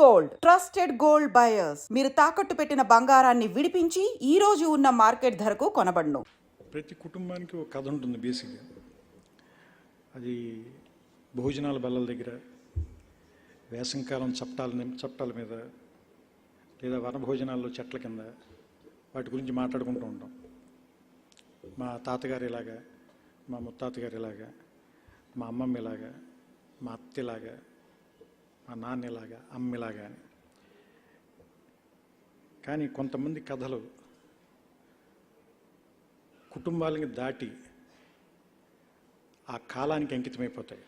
Gold. Trusted gold buyers. మీరు తాకట్టు పెట్టిన బంగారాన్ని విడిపించి ఈ రోజు ఉన్న మార్కెట్ ధరకు కొనబడును. ప్రతి కుటుంబానికి ఒక కథ ఉంటుంది బేసిక్గా. అది భోజనాల బల్లల దగ్గర వేసంకాలం చప్టాల ని- చప్టాల మీద లేదా వనభోజనాల్లో చెట్ల కింద వాటి గురించి మాట్లాడుకుంటూ ఉంటాం. మా తాతగారు ఇలాగా మా ముత్తాతగారు ఇలాగా మా అమ్మమ్మ ఇలాగా మా అత్త ఇలాగా మా నాన్న ఇలాగా అని. కానీ కొంతమంది కథలు కుటుంబాలని దాటి ఆ కాలానికి అంకితమైపోతాయి.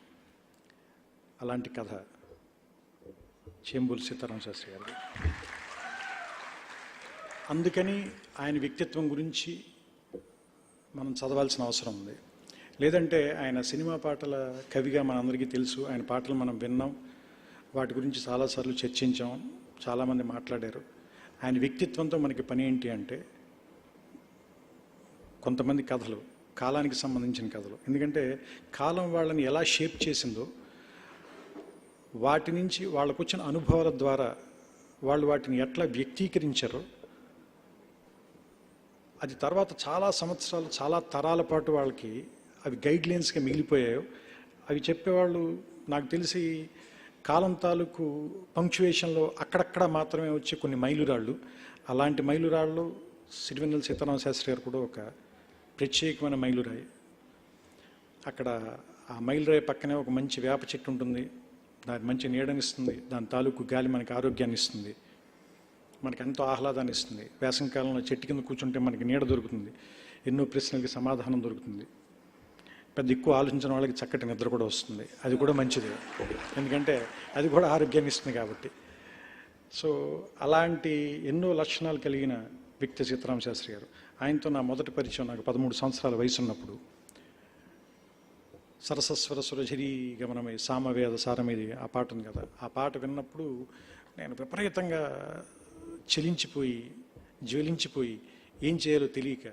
అలాంటి కథ చెంబుల్ సీతారాం శాస్త్రి గారు అందుకని ఆయన వ్యక్తిత్వం గురించి మనం చదవాల్సిన అవసరం ఉంది. లేదంటే ఆయన సినిమా పాటల కవిగా మనందరికీ తెలుసు ఆయన పాటలు మనం విన్నాం వాటి గురించి చాలాసార్లు చర్చించాం చాలామంది మాట్లాడారు. ఆయన వ్యక్తిత్వంతో మనకి పని ఏంటి అంటే కొంతమంది కథలు కాలానికి సంబంధించిన కథలు. ఎందుకంటే కాలం వాళ్ళని ఎలా షేప్ చేసిందో వాటి నుంచి వాళ్ళకు వచ్చిన అనుభవాల ద్వారా వాళ్ళు వాటిని ఎట్లా వ్యక్తీకరించారో అది తర్వాత చాలా సంవత్సరాలు చాలా తరాల పాటు వాళ్ళకి అవి గైడ్లైన్స్గా మిగిలిపోయాయో అవి చెప్పేవాళ్ళు నాకు తెలిసి కాలం తాలూకు పంక్చువేషన్లో అక్కడక్కడ మాత్రమే వచ్చే కొన్ని మైలురాళ్ళు. అలాంటి మైలురాళ్ళు సిరివెన్నెల సీతారామ శాస్త్రి గారు కూడా ఒక ప్రత్యేకమైన మైలురాయి. అక్కడ ఆ మైలురాయి పక్కనే ఒక మంచి వేప చెట్టు ఉంటుంది. దాని మంచి నీడనిస్తుంది. దాని తాలూకు గాలి మనకి ఆరోగ్యాన్ని ఇస్తుంది. మనకి ఎంతో ఆహ్లాదాన్ని ఇస్తుంది. వేసవికాలంలో చెట్టు కింద కూర్చుంటే మనకి నీడ దొరుకుతుంది. ఎన్నో ప్రశ్నలకి సమాధానం దొరుకుతుంది. పెద్ద ఎక్కువ ఆలోచించిన వాళ్ళకి చక్కటి నిద్ర కూడా వస్తుంది. అది కూడా మంచిది. ఎందుకంటే అది కూడా ఆరోగ్యాన్ని ఇస్తుంది కాబట్టి. సో అలాంటి ఎన్నో లక్షణాలు కలిగిన వ్యక్తి సీతారామ శాస్త్రి గారు. ఆయనతో నా మొదటి పరిచయం నాకు పదమూడు సంవత్సరాల వయసు ఉన్నప్పుడు. సరసస్వర సురఝరి గమనమై సామవేద సారమేది ఆ పాట ఉంది కదా. ఆ పాట విన్నప్పుడు నేను విపరీతంగా చెలించిపోయి జ్వలించిపోయి ఏం చేయాలో తెలియక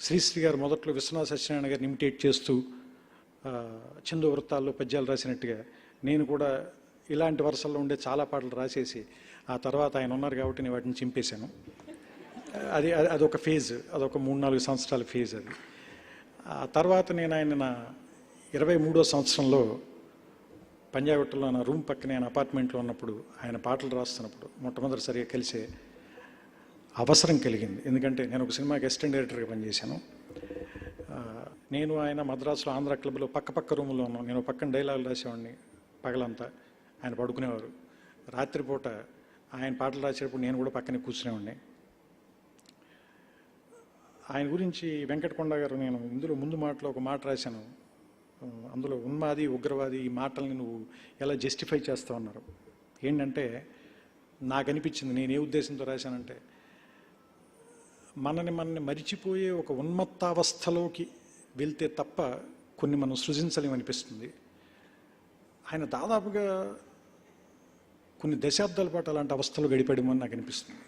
శ్రీశ్రీ గారు మొదట్లో విశ్వనాథ సత్యనారాయణ గారిని ఇమిటేట్ చేస్తూ చందు వృత్తాల్లో పద్యాలు రాసినట్టుగా నేను కూడా ఇలాంటి వరుసల్లో ఉండే చాలా పాటలు రాసేసి ఆ తర్వాత ఆయన ఉన్నారు కాబట్టి నేను వాటిని చింపేశాను. అది అది- అదొక ఫేజ్ అదొక మూడు నాలుగు సంవత్సరాల ఫేజ్ అది. ఆ తర్వాత నేను ఆయన నా ఇరవై మూడో సంవత్సరంలో పంజాగుట్టలో నా రూమ్ పక్కనే ఆయన అపార్ట్మెంట్లో ఉన్నప్పుడు ఆయన పాటలు రాస్తున్నప్పుడు మొట్టమొదటిసారిగా కలిసే అవసరం కలిగింది. ఎందుకంటే నేను ఒక సినిమాకి అసిస్టెంట్ డైరెక్టర్గా పనిచేశాను. నేను ఆయన మద్రాసులో ఆంధ్ర క్లబ్లో పక్క పక్క రూమ్లో ఉన్నాం నేను పక్కన డైలాగులు రాసేవాడిని పగలంతా. ఆయన పడుకునేవారు. రాత్రిపూట ఆయన పాటలు రాసేటప్పుడు నేను కూడా పక్కనే కూర్చునేవాడిని. ఆయన గురించి వెంకటకొండ గారు నేను ఇందులో ముందు మాటలో ఒక మాట రాశాను. అందులో ఉన్మాది ఉగ్రవాది ఈ మాటల్ని నువ్వు ఎలా జస్టిఫై చేస్తావు అన్నారు ఏంటంటే నాకు అనిపించింది నేను ఏ ఉద్దేశంతో రాశానంటే మనని మనని మరిచిపోయే ఒక ఉన్మత్తావస్థలోకి వెళ్తే తప్ప కొన్ని మనం సృజించలేమనిపిస్తుంది ఆయన దాదాపుగా కొన్ని దశాబ్దాల పాటు అలాంటి అవస్థలు గడిపడమని నాకు అనిపిస్తుంది.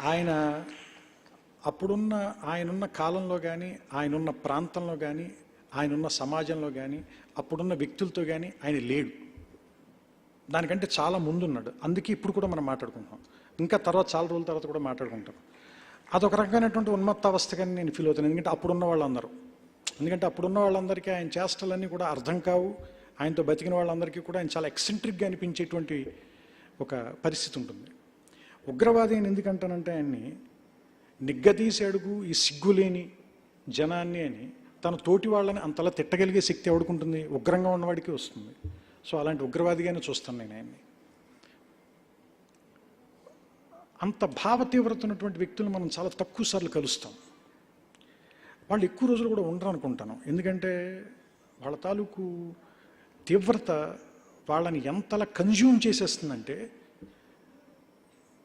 ఆయన అప్పుడున్న ఆయనున్న కాలంలో కానీ ఆయనున్న ప్రాంతంలో కానీ ఆయనున్న సమాజంలో కానీ అప్పుడున్న వ్యక్తులతో కానీ ఆయన లేడు. దానికంటే చాలా ముందున్నాడు. అందుకే ఇప్పుడు కూడా మనం మాట్లాడుకుంటాం ఇంకా తర్వాత చాలా రోజుల తర్వాత కూడా మాట్లాడుకుంటాం. అదొక రకమైనటువంటి ఉన్మత్త అవస్థగాని నేను ఫీల్ అవుతాను. ఎందుకంటే అప్పుడున్న వాళ్ళందరూ. ఎందుకంటే అప్పుడున్న వాళ్ళందరికీ ఆయన చేష్టలన్నీ కూడా అర్థం కావు. ఆయనతో బతికిన వాళ్ళందరికీ కూడా ఆయన చాలా ఎక్సెంట్రిక్గా అనిపించేటువంటి ఒక పరిస్థితి ఉంటుంది. ఉగ్రవాది అని ఎందుకంటానంటే ఆయన్ని నిగ్గదీసి అడుగు ఈ సిగ్గులేని జనాన్ని అని తన తోటి వాళ్ళని అంతలా తిట్టగలిగే శక్తి ఎవడుకుంటుంది ఉగ్రంగా ఉన్నవాడికి వస్తుంది. సో అలాంటి ఉగ్రవాదిగానే చూస్తాను నేను ఆయన్ని. అంత భావ తీవ్రత ఉన్నటువంటి వ్యక్తులను మనం చాలా తక్కువ సార్లు కలుస్తాం. వాళ్ళు ఎక్కువ రోజులు కూడా ఉండరు అనుకుంటాను ఎందుకంటే వాళ్ళ తాలూకు తీవ్రత వాళ్ళని ఎంతలా కన్జ్యూమ్ చేసేస్తుందంటే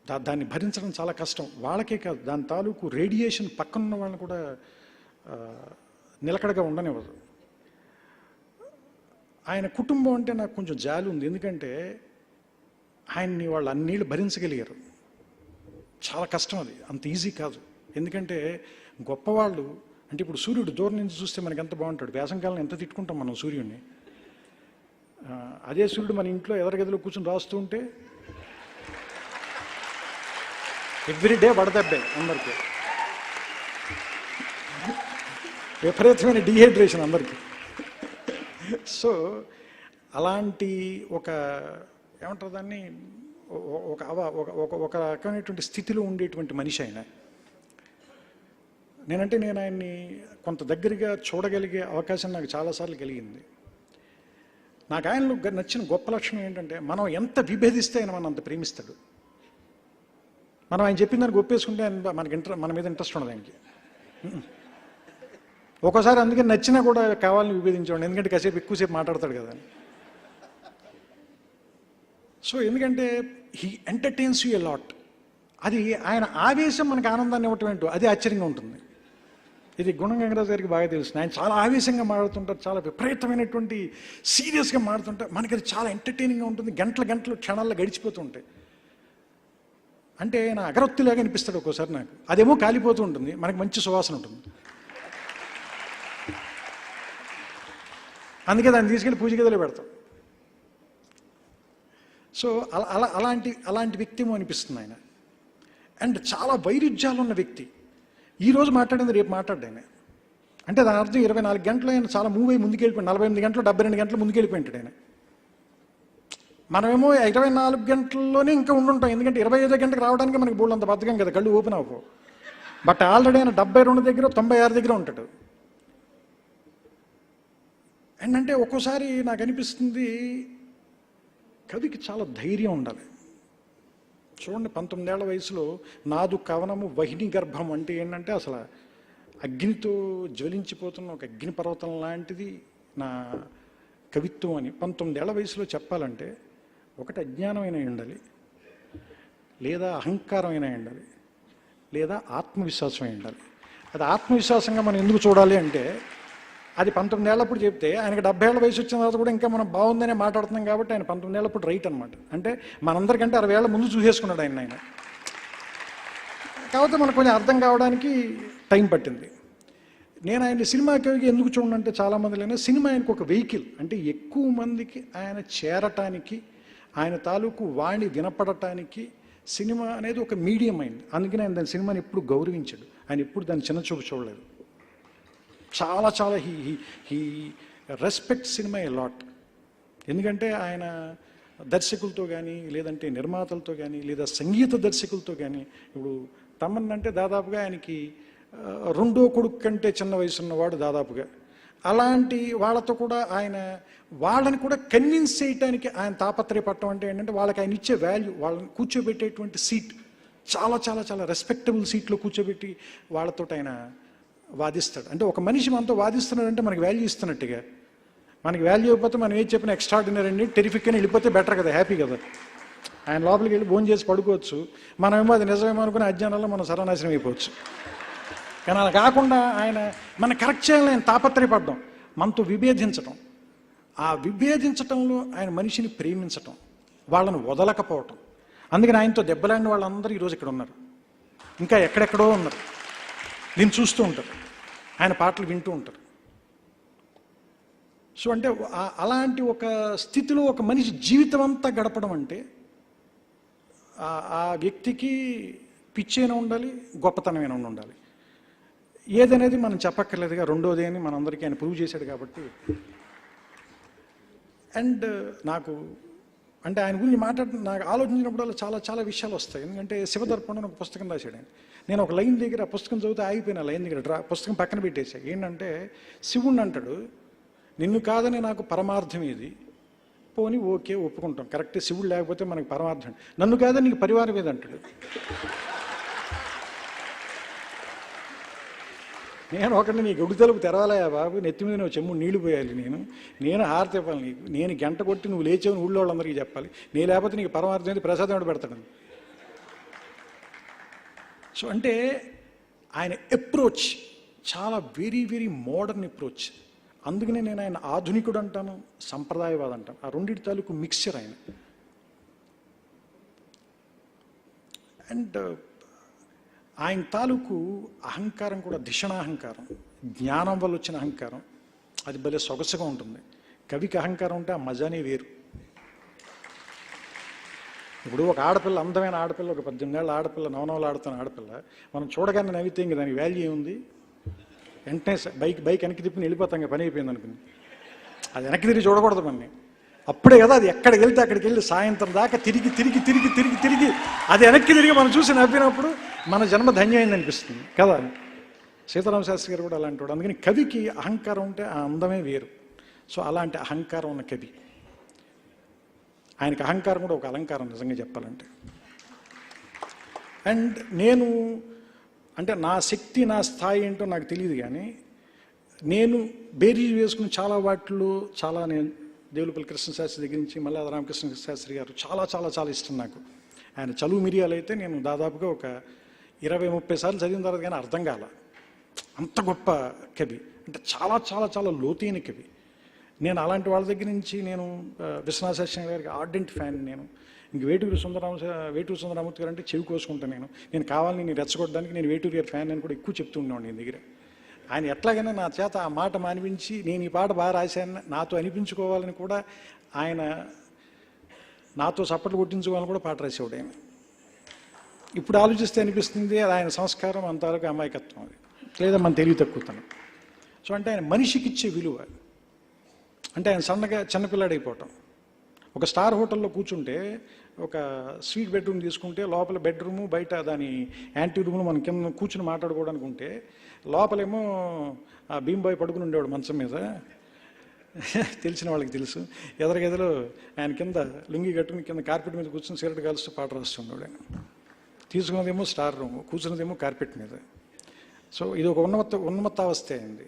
దా దాన్ని భరించడం చాలా కష్టం. వాళ్ళకే కాదు దాని తాలూకు రేడియేషన్ పక్కనున్న వాళ్ళని కూడా నిలకడగా ఉండనివ్వదు. ఆయన కుటుంబం అంటే నాకు కొంచెం జాలి ఉంది. ఎందుకంటే ఆయన్ని వాళ్ళు అన్నీళ్ళు భరించగలిగారు. చాలా కష్టం అది. అంత ఈజీ కాదు. ఎందుకంటే గొప్పవాళ్ళు అంటే ఇప్పుడు సూర్యుడు దూరం నుంచి చూస్తే మనకి ఎంత బాగుంటాడు. వేసంకాలం ఎంత తిట్టుకుంటాం మనం సూర్యుడిని అదే సూర్యుడు మన ఇంట్లో ఎదరగదిలో కూర్చొని రాస్తూ ఉంటే ఎవ్రీ డే వడదబ్బే అందరికీ. విపరీతమైన డిహైడ్రేషన్ అందరికీ. సో అలాంటి ఒక ఏమంటారు దాన్ని? ఒక అవ ఒక ఒక ఒక రకమైనటువంటి స్థితిలో ఉండేటువంటి మనిషి ఆయన. నేనంటే నేను ఆయన్ని కొంత దగ్గరగా చూడగలిగే అవకాశం నాకు చాలాసార్లు కలిగింది. నాకు ఆయనలో నచ్చిన గొప్ప లక్షణం ఏంటంటే మనం ఎంత విభేదిస్తే ఆయన మనం అంత ప్రేమిస్తాడు. మనం ఆయన చెప్పిన దానికి ఒప్పేసుకుంటే ఆయన మనకి ఇంట్రె మన మీద ఇంట్రెస్ట్ ఉండదు ఆయనకి. ఒక్కోసారి అందుకే నచ్చినా కూడా కావాలని విభేదించండి ఎందుకంటే కాసేపు ఎక్కువసేపు మాట్లాడతాడు కదా సో ఎందుకంటే he entertains you a lot అది ఆయన ఆవేశం మనకు ఆనందాన్ని ఇవ్వటం ఏంటో అది ఆశ్చర్యంగా ఉంటుంది. ఇది గుణం గంగరాజు గారికి బాగా తెలుసు. ఆయన చాలా ఆవేశంగా మాడుతుంటారు చాలా విపరీతమైనటువంటి సీరియస్గా మాడుతుంటారు మనకి అది చాలా ఎంటర్టైనింగ్గా ఉంటుంది. గంటల గంటలు క్షణాల్లో గడిచిపోతూ ఉంటాయి. అంటే ఆయన అగరొత్తిలాగా అనిపిస్తాడు ఒక్కోసారి నాకు. అదేమో కాలిపోతూ ఉంటుంది. మనకి మంచి సువాసన ఉంటుంది. అందుకే దాన్ని తీసుకెళ్ళి పూజ గదిలో పెడతాం. సో అలా అలా అలాంటి అలాంటి వ్యక్తి అనిపిస్తుంది ఆయన. అండ్ చాలా వైరుధ్యాలు ఉన్న వ్యక్తి. ఈరోజు మాట్లాడింది రేపు మాట్లాడు ఆయన. అంటే దాని అర్థం ఇరవై నాలుగు గంటలు ఆయన చాలా మూవ్ అయ్యి ముందుకెళ్ళిపోయింది నలభై ఎనిమిది గంటలు డెబ్బై రెండు గంటలు ముందుకెళ్ళిపోయింటాడు ఆయన. మనమేమో ఇరవై నాలుగు గంటల్లోనే ఇంకా ఉండుంటాం. ఎందుకంటే ఇరవై ఐదో గంటకు రావడానికి మనకి బోళ్ళు అంత బద్దకం కదా. కళ్ళు ఓపెన్ అవ్వవు బట్ ఆల్రెడీ ఆయన డెబ్బై రెండు దగ్గర తొంభై ఆరు దగ్గర ఉంటాడు. అండ్ అంటే ఒక్కోసారి నాకు అనిపిస్తుంది కవికి చాలా ధైర్యం ఉండాలి. చూడండి పంతొమ్మిదేళ్ళ వయసులో నాదు కవనము వహిని గర్భం అంటే ఏంటంటే అసలు అగ్నితో జ్వలించిపోతున్న ఒక అగ్ని పర్వతం లాంటిది నా కవిత్వం అని. పంతొమ్మిదేళ్ళ వయసులో చెప్పాలంటే ఒకటి అజ్ఞానమైన ఉండాలి లేదా అహంకారమైన ఉండాలి లేదా ఆత్మవిశ్వాసమై ఉండాలి. అది ఆత్మవిశ్వాసంగా మనం ఎందుకు చూడాలి అంటే అది పంతొమ్మిది ఏళ్ళప్పుడు చెప్తే ఆయనకి డెబ్బై ఏళ్ళ వయసు వచ్చిన తర్వాత కూడా ఇంకా మనం బాగుందనే మాట్లాడుతున్నాం కాబట్టి ఆయన పంతొమ్మిది ఏళ్ళప్పుడు రైట్ అనమాట అంటే మనందరికంటే అరవై ఏళ్ళ ముందు చూసేసుకున్నాడు ఆయన ఆయన. కాకపోతే మనకు కొంచెం అర్థం కావడానికి టైం పట్టింది. నేను ఆయన సినిమా కవికి ఎందుకు చూడంటే చాలామందిలోనే సినిమా ఆయనకు ఒక వెహికల్. అంటే ఎక్కువ మందికి ఆయన చేరటానికి ఆయన తాలూకు వాణి వినపడటానికి సినిమా అనేది ఒక మీడియం అయింది. అందుకని ఆయన దాని సినిమాని ఎప్పుడు గౌరవించాడు. ఆయన ఎప్పుడు దాన్ని చిన్న చూపు చూడలేదు. చాలా చాలా he he he respect cinema a lot ఎందుకంటే ఆయన దర్శకులతో కానీ లేదంటే నిర్మాతలతో కానీ లేదా సంగీత దర్శకులతో కానీ ఇప్పుడు తమన్ అంటే దాదాపుగా ఆయనకి రెండో కొడుకు కంటే చిన్న వయసు ఉన్నవాడు దాదాపుగా. అలాంటి వాళ్ళతో కూడా ఆయన వాళ్ళని కూడా కన్విన్స్ చేయటానికి ఆయన తాపత్రయపడటం అంటే ఏంటంటే వాళ్ళకి ఆయన ఇచ్చే వాల్యూ వాళ్ళని కూర్చోబెట్టేటువంటి సీట్ చాలా చాలా చాలా రెస్పెక్టబుల్ సీట్లో కూర్చోబెట్టి వాళ్ళతో ఆయన వాదిస్తాడు. అంటే ఒక మనిషి మనతో వాదిస్తున్నాడంటే మనకి వాల్యూ ఇస్తున్నట్టుగా. మనకి వాల్యూ ఇవ్వకపోతే మనం ఏం చెప్పిన ఎక్స్ట్రాడినరీ అండి టెరిఫిక్ అని వెళ్ళిపోతే బెటర్ కదా హ్యాపీ కదా. ఆయన లోపలికి వెళ్ళి భోజనం చేసి పడుకోవచ్చు. మనమేమో అది నిజమేమో అనుకుని అజ్ఞానంలో మనం సర్వనాశనం అయిపోవచ్చు. కానీ అలా కాకుండా ఆయన మన కరెక్ట్ చేయాలని ఆయన తాపత్రయపడడం మనతో విభేదించటం. ఆ విభేదించటంలో ఆయన మనిషిని ప్రేమించటం వాళ్ళని వదలకపోవటం. అందుకని ఆయనతో దెబ్బలాంటి వాళ్ళందరూ ఈరోజు ఇక్కడ ఉన్నారు. ఇంకా ఎక్కడెక్కడో ఉన్నారు. నేను చూస్తూ ఉంటారు ఆయన పాటలు వింటూ ఉంటారు సో అంటే అలాంటి ఒక స్థితిలో ఒక మనిషి జీవితం అంతా గడపడం అంటే ఆ- వ్యక్తికి పిచ్చైనా ఉండాలి గొప్పతనమైనా ఉండాలి. ఏదనేది మనం చెప్పక్కర్లేదుగా రెండోది అని మనందరికీ ఆయన ప్రూవ్ చేశాడు కాబట్టి. అండ్ నాకు అంటే ఆయన గురించి మాట్లాడిన నాకు ఆలోచించినప్పుడు చాలా చాలా విషయాలు వస్తాయి. ఎందుకంటే శివదర్పణ ఒక పుస్తకం రాశాడు ఆయన. నేను ఒక లైన్ దగ్గర పుస్తకం చదివితే ఆగిపోయిన లైన్ దగ్గర డ్రా పుస్తకం పక్కన పెట్టేశా ఏంటంటే శివుణ్ణి అంటాడు నిన్ను కాదని నాకు పరమార్థం ఇది పోని ఓకే ఒప్పుకుంటాం. కరెక్ట్ శివుడు లేకపోతే మనకి పరమార్థం నన్ను కాదని నీకు పరివారం ఏది? నేను ఒకటి నీ గుడి తలుపు తెరవాలయా బాబు? నెత్తి మీద నువ్వు చెమ్ము నీళ్ళు పోయాలి నేను. నేను హారతి ఇవ్వాలి నీకు. నేను గంట కొట్టి నువ్వు లేచావు ఊళ్ళో వాళ్ళందరికీ చెప్పాలి. నేను లేకపోతే నీకు పరమార్థం అయితే ప్రసాదం ఎవడు పెడతాడు? సో అంటే ఆయన అప్రోచ్ చాలా వెరీ వెరీ మోడర్న్ అప్రోచ్ అందుకనే నేను ఆయన ఆధునికుడు అంటాను సంప్రదాయవాద అంటాను ఆ రెండింటి తాలూకు మిక్చర్ ఆయన. అండ్ ఆయన తాలూకు అహంకారం కూడా దిశణాహంకారం జ్ఞానం వల్ల వచ్చిన అహంకారం. అది భలే సొగసుగా ఉంటుంది. కవికి అహంకారం ఉంటే ఆ మజానే వేరు. ఇప్పుడు ఒక ఆడపిల్ల అందమైన ఆడపిల్ల ఒక పద్దెనిమిదేళ్ళ ఆడపిల్ల నవనవలు ఆడుతున్న ఆడపిల్ల మనం చూడగానే నవ్వితే ఇంక దానికి వాల్యూ ఏముంది? వెంటనే బైక్ బైక్ వెనక్కి తిప్పి వెళ్ళిపోతాం ఇంకా పని అయిపోయింది అనుకుని. అది వెనక్కి తిరిగి చూడకూడదు మనని. అప్పుడే కదా అది ఎక్కడికి వెళ్తే అక్కడికి వెళ్ళి సాయంత్రం దాకా తిరిగి తిరిగి తిరిగి తిరిగి తిరిగి అది వెనక్కి తిరిగి మనం చూసి నవ్వినప్పుడు మన జన్మ ధన్యమైంది అనిపిస్తుంది. కదా? సీతారామ శాస్త్రి గారు కూడా అలాంటి వాడు. అందుకని కవికి అహంకారం ఉంటే ఆ అందమే వేరు. సో అలాంటి అహంకారం ఉన్న కవి. ఆయనకి అహంకారం కూడా ఒక అలంకారం నిజంగా చెప్పాలంటే. అండ్ నేను అంటే నా శక్తి నా స్థాయి ఏంటో నాకు తెలియదు కానీ నేను బేరీ వేసుకుని చాలా వాటిలో చాలా నేను దేవులపల్లి కృష్ణశాస్త్రి దగ్గర నుంచి మళ్ళీ రామకృష్ణ శాస్త్రి గారు చాలా చాలా చాలా ఇష్టం నాకు. ఆయన చలువు మిరియాలు అయితే నేను దాదాపుగా ఒక ఇరవై ముప్పై సార్లు చదివిన తర్వాత కానీ అర్థం కాల. అంత గొప్ప కవి. అంటే చాలా చాలా చాలా లోతైన కవి. నేను అలాంటి వాళ్ళ దగ్గర నుంచి నేను విశ్వనాథ గారికి ఆర్డెంట్ ఫ్యాన్ నేను. ఇంక వేటూరు సుందరరామ వేటూరు సుందరరామూర్తి గారు అంటే చెవి కోసుకుంటాను నేను. నేను కావాలని నేను రెచ్చగొట్టడానికి నేను వేటూరు గారి ఫ్యాన్ అని కూడా ఎక్కువ చెప్తూ ఉండేవాడు నేను దగ్గర. ఆయన ఎట్లాగైనా నా చేత ఆ మాట మానిపించి నేను ఈ పాట బాగా రాశాను నాతో అనిపించుకోవాలని కూడా ఆయన నాతో చప్పట్లు కొట్టించుకోవాలని కూడా పాట రాసేవాడు ఆయన. ఇప్పుడు ఆలోచిస్తే అనిపిస్తుంది అది ఆయన సంస్కారం అంతవరకు అమాయకత్వం అది. లేదా మన తెలివి తక్కువతనం. సో అంటే ఆయన మనిషికి ఇచ్చే విలువ అంటే ఆయన సన్నగా చిన్నపిల్లాడైపోవటం. ఒక స్టార్ హోటల్లో కూర్చుంటే ఒక స్వీట్ బెడ్రూమ్ తీసుకుంటే లోపల బెడ్రూము బయట దాని యాంటీ రూమ్లో మనం కింద కూర్చుని మాట్లాడుకోవడానికి ఉంటే లోపలేమో ఆ భీంబాయ్ పడుకుని ఉండేవాడు మంచం మీద. తెలిసిన వాళ్ళకి తెలుసు. ఎదరగెదలో ఆయన కింద లుంగి కట్టుకుని కింద కార్పెట్ మీద కూర్చుని సిగరెట్ కాలుస్తూ పాట రాస్తుండేవాడు ఆయన. తీసుకున్నదేమో స్టార్ రూమ్ కూర్చున్నదేమో కార్పెట్ మీద. సో ఇది ఒక ఉన్నమత్త ఉన్నమత్తావస్థ అయింది.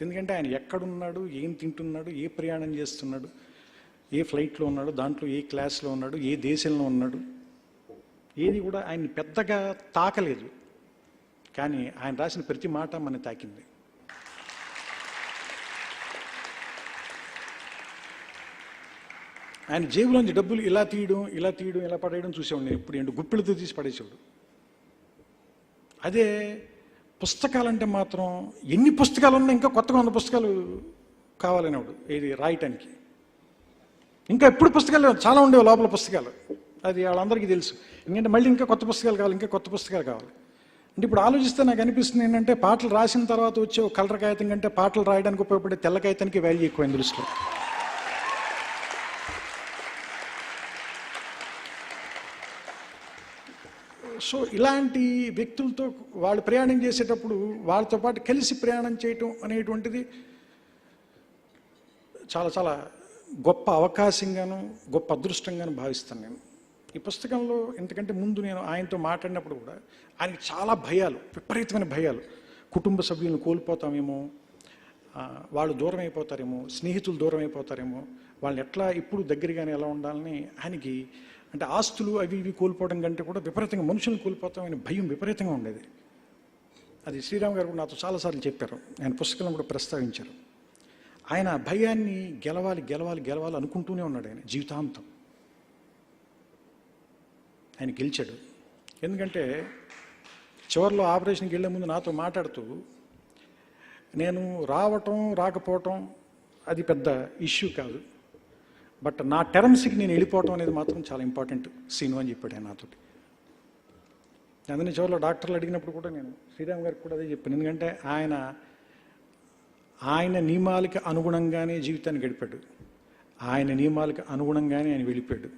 ఎందుకంటే ఆయన ఎక్కడున్నాడు ఏం తింటున్నాడు ఏ ప్రయాణం చేస్తున్నాడు ఏ ఫ్లైట్లో ఉన్నాడు దాంట్లో ఏ క్లాస్లో ఉన్నాడు ఏ దేశంలో ఉన్నాడు ఏది కూడా ఆయన పెద్దగా తాకలేదు. కానీ ఆయన రాసిన ప్రతి మాట మన తాకింది. ఆయన జేబులోంచి డబ్బులు ఇలా తీయడం ఇలా తీయడం ఇలా పడేయడం చూసేవాడు నేను. ఇప్పుడు ఏంటి గుప్పిళ్ళతో తీసి పడేసేవాడు. అదే పుస్తకాలంటే మాత్రం ఎన్ని పుస్తకాలు ఉన్నా ఇంకా కొత్తగా ఉన్న పుస్తకాలు కావాలనేవాడు ఏది రాయటానికి. ఇంకా ఎప్పుడు పుస్తకాలు చాలా ఉండేవి లోపల పుస్తకాలు. అది వాళ్ళందరికీ తెలుసు. ఎందుకంటే మళ్ళీ ఇంకా కొత్త పుస్తకాలు కావాలి ఇంకా కొత్త పుస్తకాలు కావాలి. అంటే ఇప్పుడు ఆలోచిస్తే నాకు అనిపిస్తుంది ఏంటంటే పాటలు రాసిన తర్వాత వచ్చే కలర్ కాగితం కంటే పాటలు రాయడానికి ఉపయోగపడే తెల్ల కాగితానికి వాల్యూ ఎక్కువైంది దృష్టిలో. సో ఇలాంటి వ్యక్తులతో వాళ్ళు ప్రయాణం చేసేటప్పుడు వాళ్ళతో పాటు కలిసి ప్రయాణం చేయటం అనేటువంటిది చాలా చాలా గొప్ప అవకాశంగాను గొప్ప అదృష్టంగాను భావిస్తాను నేను. ఈ పుస్తకంలో ఎందుకంటే ముందు నేను ఆయనతో మాట్లాడినప్పుడు కూడా ఆయనకి చాలా భయాలు విపరీతమైన భయాలు. కుటుంబ సభ్యులను కోల్పోతామేమో వాళ్ళు దూరం అయిపోతారేమో స్నేహితులు దూరం అయిపోతారేమో వాళ్ళని ఎట్లా ఇప్పుడు దగ్గరగానే ఎలా ఉండాలని ఆయనకి అంటే ఆస్తులు అవి ఇవి కోల్పోవడం కంటే కూడా విపరీతంగా మనుషులను కోల్పోతామని భయం విపరీతంగా ఉండేది. అది శ్రీరామ్ గారు కూడా నాతో చాలాసార్లు చెప్పారు. ఆయన పుస్తకంలో కూడా ప్రస్తావించారు. ఆయన భయాన్ని గెలవాలి గెలవాలి గెలవాలి అనుకుంటూనే ఉన్నాడు ఆయన జీవితాంతం. ఆయన గెలిచాడు. ఎందుకంటే చివరిలో ఆపరేషన్కి వెళ్ళే ముందు నాతో మాట్లాడుతూ నేను రావటం రాకపోవటం అది పెద్ద ఇష్యూ కాదు. బట్ నా టర్మ్స్కి నేను వెళ్ళిపోవటం అనేది మాత్రం చాలా ఇంపార్టెంట్ సీను అని చెప్పాడు ఆయన నాతోటి. అందుకని చివరిలో డాక్టర్లు అడిగినప్పుడు కూడా నేను శ్రీరామ్ గారికి కూడా అదే చెప్పాను. ఎందుకంటే ఆయన ఆయన నియమాలకి అనుగుణంగానే జీవితాన్ని గడిపాడు. ఆయన నియమాలకు అనుగుణంగానే ఆయన వెళ్ళిపోయాడు.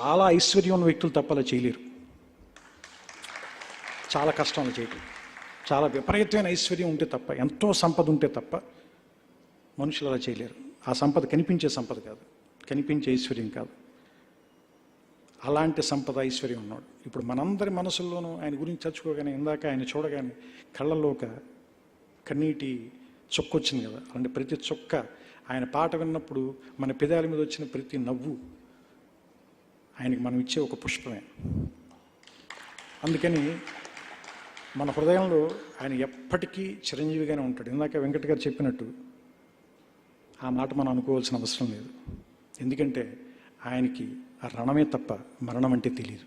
చాలా ఐశ్వర్యం ఉన్న వ్యక్తులు తప్ప అలా చేయలేరు. చాలా కష్టం అలా చేయటం. చాలా విపరీతమైన ఐశ్వర్యం ఉంటే తప్ప ఎంతో సంపద ఉంటే తప్ప మనుషులు అలా చేయలేరు. ఆ సంపద కనిపించే సంపద కాదు. కనిపించే ఐశ్వర్యం కాదు. అలాంటి సంపద ఐశ్వర్యం ఉన్నాడు ఇప్పుడు మనందరి మనసుల్లోనూ ఆయన గురించి చచ్చుకోగానే ఇందాక ఆయన చూడగానే కళ్ళల్లో ఒక కన్నీటి చుక్క వచ్చింది కదా అలాంటి ప్రతి చుక్క ఆయన పాట విన్నప్పుడు మన పెదాల మీద వచ్చిన ప్రతి నవ్వు ఆయనకి మనం ఇచ్చే ఒక పుష్పమే. అందుకని మన హృదయంలో ఆయన ఎప్పటికీ చిరంజీవిగానే ఉంటాడు. ఇందాక వెంకట గారు చెప్పినట్టు ఆ మాట మనం అనుకోవాల్సిన అవసరం లేదు. ఎందుకంటే ఆయనకి ఆ రణమే తప్ప మరణం అంటే తెలియదు